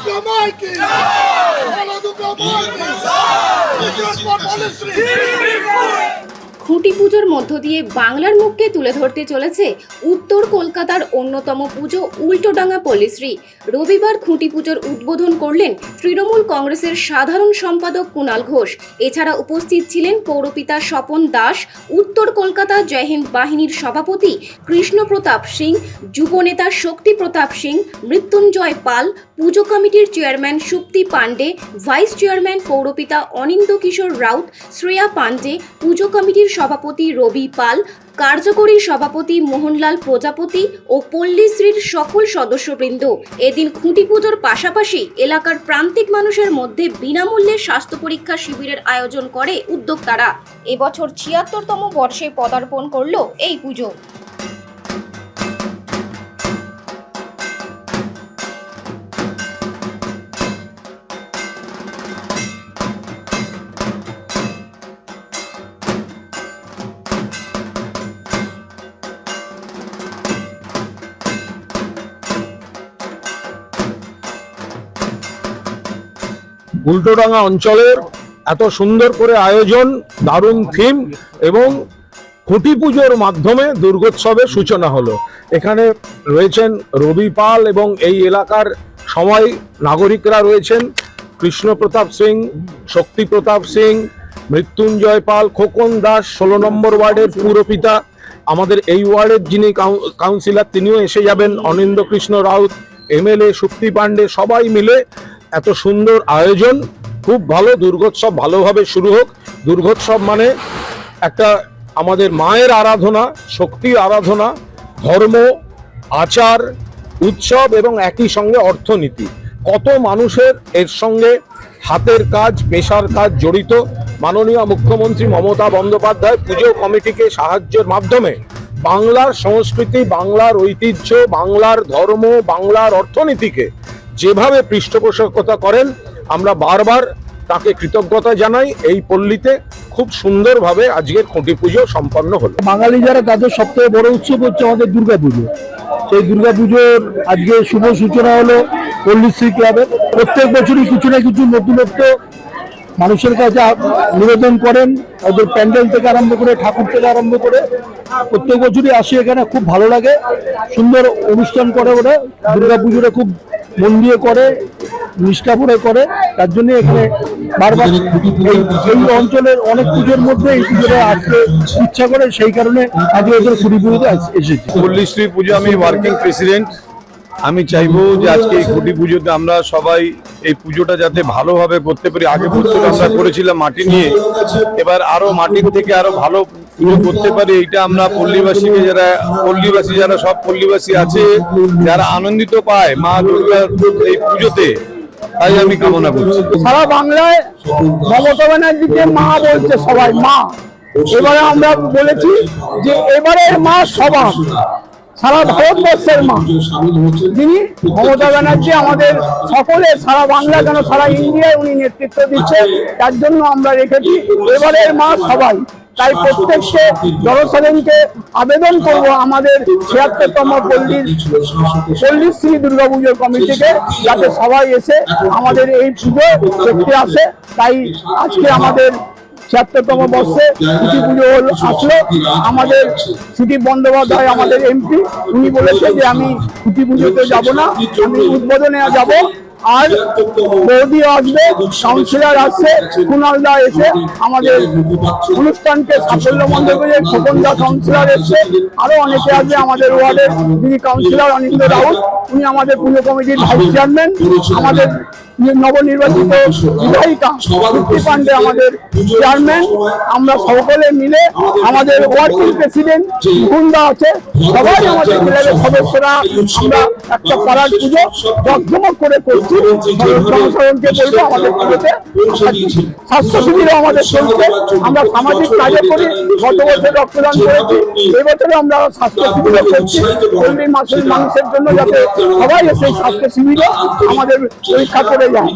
দুর্গা মাইকি বলো দুর্গা মাইকি বিজয়পুর বলিশ্রী খুঁটি পুজোর মধ্য দিয়ে বাংলার মুখকে তুলে ধরতে চলেছে উত্তর কলকাতার অন্যতম পুজো উল্টোডাঙ্গা পল্লীশ্রী। রবিবার খুঁটি পুজোর উদ্বোধন করলেন তৃণমূল কংগ্রেসের সাধারণ সম্পাদক কুণাল ঘোষ। এছাড়া উপস্থিত ছিলেন পৌরপিতা স্বপন দাস, উত্তর কলকাতা জয়হিন্দ বাহিনীর সভাপতি কৃষ্ণপ্রতাপ সিং যুবনেতা শক্তি প্রতাপ সিং, মৃত্যুঞ্জয় পাল, পুজো কমিটির chairman Supti Pandey, vice chairman পৌরপিতা অনিন্দ কিশোর রাউত, শ্রেয়া পাণ্ডে, পুজো কমিটির সভাপতি রবি পাল, কার্যকরী সভাপতি মোহনলাল প্রজাপতি ও পল্লীশ্রীর সকল সদস্যবৃন্দ। এদিন খুঁটি পুজোর পাশাপাশি এলাকার প্রান্তিক মানুষের মধ্যে বিনামূল্যে স্বাস্থ্য পরীক্ষা শিবিরের আয়োজন করে উদ্যোক্তারা। এবছর ছিয়াত্তরতম বর্ষে পদার্পণ করল এই পুজো। উল্টোডাঙ্গা অঞ্চলের এত সুন্দর করে আয়োজন, দারুণ থিম এবং খুঁটি পুজোর মাধ্যমে দুর্গোৎসবের সূচনা হলো। এখানে রয়েছেন রবি পাল এবং এই এলাকার সবাই নাগরিকরা রয়েছেন। কৃষ্ণপ্রতাপ সিং শক্তি প্রতাপ সিং, মৃত্যুঞ্জয় পাল, খোকন দাস, ষোলো নম্বর ওয়ার্ডের পুরপিতা। আমাদের এই ওয়ার্ডের যিনি কাউ- কাউন্সিলর, তিনিও এসে যাবেন। অনিন্দ কৃষ্ণ রাউত এমএলএ শক্তি পাণ্ডে, সবাই মিলে এত সুন্দর আয়োজন, খুব ভালো, দুর্গোৎসব ভালোভাবে শুরু হোক। দুর্গোৎসব মানে একটা আমাদের মায়ের আরাধনা শক্তির আরাধনা, ধর্ম, আচার, উৎসব এবং একই সঙ্গে অর্থনীতি। কত মানুষের এর সঙ্গে হাতের কাজ, পেশার কাজ জড়িত। মাননীয় মুখ্যমন্ত্রী মমতা বন্দ্যোপাধ্যায় পুজো কমিটিকে সাহায্যের মাধ্যমে বাংলার সংস্কৃতি, বাংলার ঐতিহ্য, বাংলার ধর্ম, বাংলার অর্থনীতিকে যেভাবে পৃষ্ঠপোষকতা করেন, আমরা বারবার তাকে কৃতজ্ঞতা জানাই। এই পল্লীতে খুব সুন্দরভাবে আজকের খুঁটি পুজো সম্পন্ন হলো। বাঙালি যারা, তাদের সবথেকে বড় উৎসব হচ্ছে আমাদের দুর্গাপুজো সেই দুর্গাপুজোর আজকে শুভ সূচনা হলো পল্লীশ্রী ক্লাবের। প্রত্যেক বছরই কিছু না কিছু নতুনত্ব মানুষের কাছে নিবেদন করেন। ওদের প্যান্ডেল থেকে আরম্ভ করে, ঠাকুর থেকে আরম্ভ করে প্রত্যেক বছরই আসি এখানে, খুব ভালো লাগে। সুন্দর অনুষ্ঠান করে ওরা। দুর্গাপুজোটা খুব মন দিয়ে করে নিষ্ঠা করে করে তার জন্য এখানে বারবার এই অঞ্চলের অনেক পুজোর মধ্যে এই পুজোটা আসতে ইচ্ছা করে সেই কারণে আজকে ওদের কুড়ি পুজোতে এসেছি। পল্লীশ্রী পুজো আমি ওয়ার্কিং প্রেসিডেন্ট আমি চাইব যে আজকে এই খুঁটি পুজোতে আমরা সবাই এই পুজোটা যাতে ভালোভাবে করতে পারি। আগে বছর আমরা করেছিলাম মাটি নিয়ে। এবার আরও মাটির থেকে আরও ভালো পুজো করতে পারি, এইটা আমরা পল্লীবাসীকে যারা, পল্লীবাসী যারা, সব পল্লীবাসী আছে, যারা আনন্দিত পায় মা দুর্গার এই পুজোতে, তাই আমি কামনা করছি। সারা বাংলায় মমতা ব্যানার্জিকে মা বলছে সবাই, মা। এবারে আমরা বলেছি যে এবারের মা সবার, সারা ভারতবর্ষের মা। যিনি মমতা ব্যানার্জি আমাদের সকলের সারা বাংলা কেন সারা ইন্ডিয়ায় উনি নেতৃত্ব দিচ্ছে তার জন্য আমরা রেখেছি, এবারের মা সবাই। তাই প্রত্যেককে জনসাধারণকে আবেদন করব আমাদের ছিয়াত্তরতম পল্লীর পল্লী শ্রী দুর্গাপুজোর কমিটিকে, যাতে সবাই এসে আমাদের এই পুজো দেখতে আসে। তাই আজকে আমাদের ছিয়াত্তরতম বর্ষে ছুটি পুজো আসলো আমাদের ছুটি বন্দ্যোপাধ্যায় আমাদের এমপি। উনি বলেছে যে আমি ছুটি পুজোতে যাব না, আমি উদ্বোধনে যাব। আর বৌদি আসবে কাউন্সিলর আসছে কুণালদা এসে আমাদের অনুষ্ঠানকে সাফল্য মন্দির করে খোকনদা কাউন্সিলর এসছে আরও অনেকে আছে আমাদের ওয়ার্ডের যিনি কাউন্সিলর অনিন্দ রাউত উনি আমাদের পুজো কমিটির ভাইস চেয়ারম্যান আমাদের নবনির্বাচিত বিধায়িকা মুক্তি পান্ডে আমাদের চেয়ারম্যান আমরা সকলে মিলে আমাদের ওয়ার্কিং প্রেসিডেন্ট মুকুন্দা আছে সবাই আমাদের ক্লাবের সদস্যরা আমরা একটা পাড়ার পুজো জমজমক করে করছি। জনসাধারণকে বলব আমাদের পুজোতে স্বাস্থ্য শিবিরও আমাদের চলছে। আমরা সামাজিক কাজে করি। গত বছর রক্তদান করেছি। এবছরে আমরা স্বাস্থ্য শিবিরও করছি। পল্লী মাসের মানুষের জন্য যাতে সবাই এসে স্বাস্থ্য শিবিরে আমাদের পরীক্ষা করে যায়